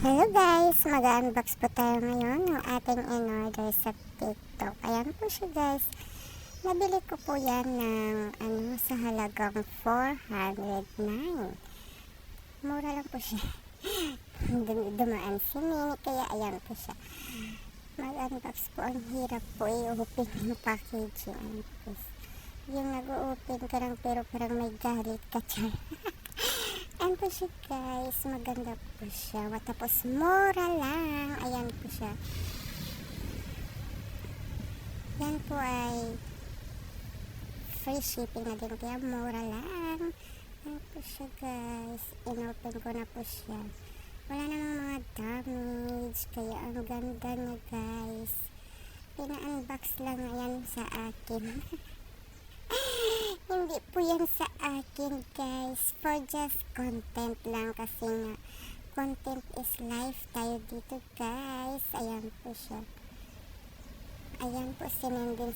Hello guys! Mag-unbox po tayo ngayon ng ating in-order sa TikTok. Ayan po siya guys. Nabili ko po yan ng ano, sa halagang 409. Mura lang po siya. Dum- Dumaan si Mini kaya ayan po siya. Mag-unbox po. Ang hirap po i-open yung packaging. Ayan po. Yung nag-open ka lang pero parang may galit ka dyan. Po siya guys. Maganda po siya. Tapos mura lang. Ayan po siya. Yan po ay free shipping na din. Kaya mura lang. Ayan po siya guys. Inopen ko na po siya. Wala namang mga damage. Kaya ang ganda niya guys. Pina-unbox lang yan sa akin. Hindi po yan sa akin guys. For just content lang kasi nga content is life tayo dito guys. Ayan po siya. Ayan po sinendin